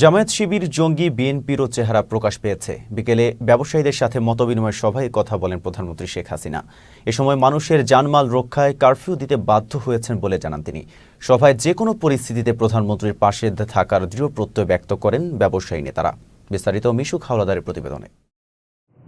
জামায়াত শিবির জঙ্গি বিএনপিরও চেহারা প্রকাশ পেয়েছে। বিকেলে ব্যবসায়ীদের সাথে মতবিনিময় সভায় কথা বলেন প্রধানমন্ত্রী শেখ হাসিনা। এ সময় মানুষের জানমাল রক্ষায় কারফিউ দিতে বাধ্য হয়েছেন বলে জানান তিনি। সভায় যে কোনো পরিস্থিতিতে প্রধানমন্ত্রীর পাশে থাকার দৃঢ় প্রত্যয় ব্যক্ত করেন ব্যবসায়ী নেতারা। বিস্তারিত মিশুক হাওলাদারের প্রতিবেদনে।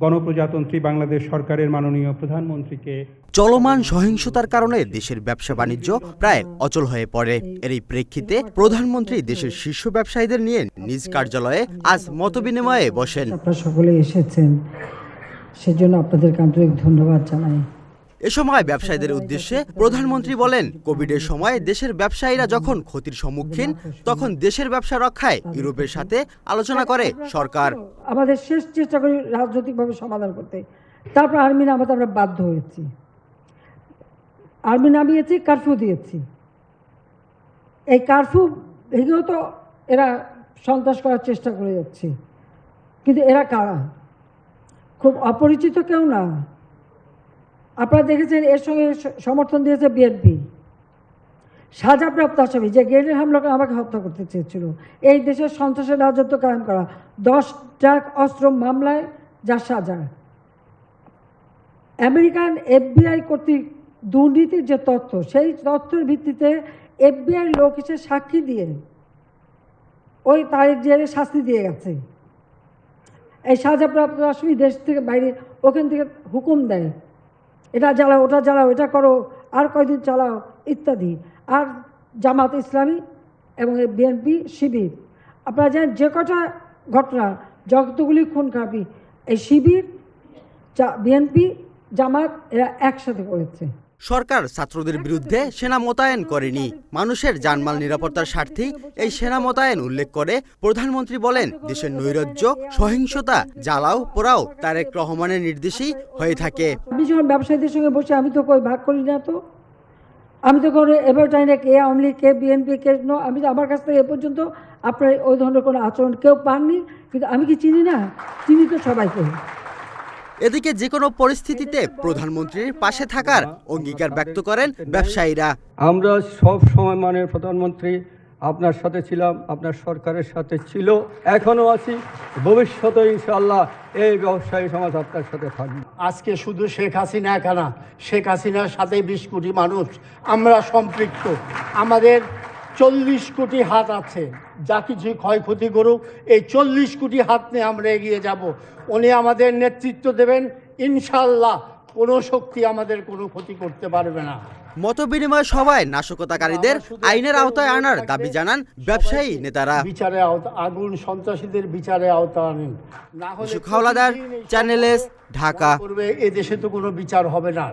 গণপ্রজাতন্ত্রী বাংলাদেশ সরকারের মাননীয় প্রধানমন্ত্রীকে চলমান সহিংসতার কারণে দেশের ব্যবসা বাণিজ্য প্রায় অচল হয়ে পড়ে। এর এই প্রেক্ষিতে প্রধানমন্ত্রী দেশের শীর্ষ ব্যবসায়ীদের নিয়ে নিজ কার্যালয়ে আজ মতবিনিময়ে বসেন। আপনারা সকলে এসেছেন। সেজন্য আপনাদের আন্তরিক ধন্যবাদ জানাই। এ সময় ব্যবসায়ীদের উদ্দেশ্যে প্রধানমন্ত্রী বলেন, কোভিডের সময় দেশের ব্যবসায়ীরা যখন ক্ষতির সম্মুখীন, তখন দেশের ব্যবসা রক্ষায় ইউরোপের সাথে আলোচনা করে সরকার। আমাদের শেষ চেষ্টা করি রাজনৈতিকভাবে সমাধান করতে। তারপর আর্মি নামাতে আমরা বাধ্য হয়েছি। আর্মি নামিয়েছি, কারফিউ দিয়েছি। এই কারফিউ ভেঙেও তো এরা সন্ত্রাস করার চেষ্টা করে যাচ্ছে। কিন্তু এরা কারা? খুব অপরিচিত কেউ না। আপনারা দেখেছেন এর সঙ্গে সমর্থন দিয়েছে বিএনপি সাজাপ্রাপ্ত আসামি যে গ্রেনেড হামলা করে আমাকে হত্যা করতে চেয়েছিল, এই দেশের সন্ত্রাসের রাজত্ব কায়েম করা, দশ ট্রাক অস্ত্র মামলায় যা সাজা। আমেরিকান এফবিআই কর্তৃক দুর্নীতির যে তথ্য, সেই তথ্যের ভিত্তিতে এফবিআই লোক এসে সাক্ষী দিয়ে ওই তারিখ জেলে শাস্তি দিয়ে গেছে। এই সাজাপ্রাপ্ত আসামি দেশ থেকে বাইরে, ওখান থেকে হুকুম দেয়। এটা জ্বালাও, ওটা জ্বালাও, এটা করো, আর কয়দিন চালাও, ইত্যাদি। আর জামাত ইসলামী এবং বিএনপি শিবির। আপনারা জানেন যে কটা ঘটনা, যতগুলি খুন খারাপি এই শিবির বিএনপি, জামাত, এরা একসাথে করেছে। সরকার ছাত্রদের বিরুদ্ধে সেনা মোতায়েন করেনি। মানুষের জানমাল নিরাপত্তার স্বার্থেই এই সেনা মোতায়েন উল্লেখ করে প্রধানমন্ত্রী বলেন, দেশের নৈরাজ্য, সহিংসতা, জ্বালাও, পোড়াও, তারেক রহমানের নির্দেশেই হয়ে থাকে। আমি যখন ব্যবসায়ীদের সঙ্গে বসে আমি তো কই ভাগ করি না তো। আমি তো কোনো এবার জানি না কে আওয়ামী কে বিএনপি, কে নো, আমি তো আমার কাছ থেকে এ পর্যন্ত আপনার ওই ধরনের কোনো আচরণ কেউ পাননি। কিন্তু আমি কি চিনি না? চিনি তো সবাইকে। এদিকে যে কোনো পরিস্থিতিতে প্রধানমন্ত্রীর পাশে থাকার অঙ্গীকার ব্যক্ত করেন ব্যবসায়ীরা। আমরা সব সময় মানের প্রধানমন্ত্রী আপনার সাথে ছিলাম আপনার সরকারের সাথে ছিল এখনও আছি। ভবিষ্যতে ইনশাআল্লাহ এই ব্যবসায়ী সমাজ আপনার সাথে থাকবে। আজকে শুধু শেখ হাসিনা একা না শেখ হাসিনার সাথে বিশ কোটি মানুষ আমরা সম্পৃক্ত। আমাদের চল্লিশ কোটি হাত আছে যা কিছু ক্ষয়ক্ষতি করুক এই চল্লিশ কোটি হাত নিয়ে আমরা এগিয়ে যাব। উনি আমাদের নেতৃত্ব দেবেন ইনশাল্লাহ কোনো শক্তি আমাদের কোনো ক্ষতি করতে পারবে না। মত মতবিনিময় সভায় নাশকতাকারীদের আইনের আওতায় আনার দাবি জানান ব্যবসায়ী নেতারা। বিচারে আওতা আগুন সন্ত্রাসীদের বিচারে আওতা আনেন। না হলে চ্যানেল এস, ঢাকা। করবে এ দেশে তো কোনো বিচার হবে না।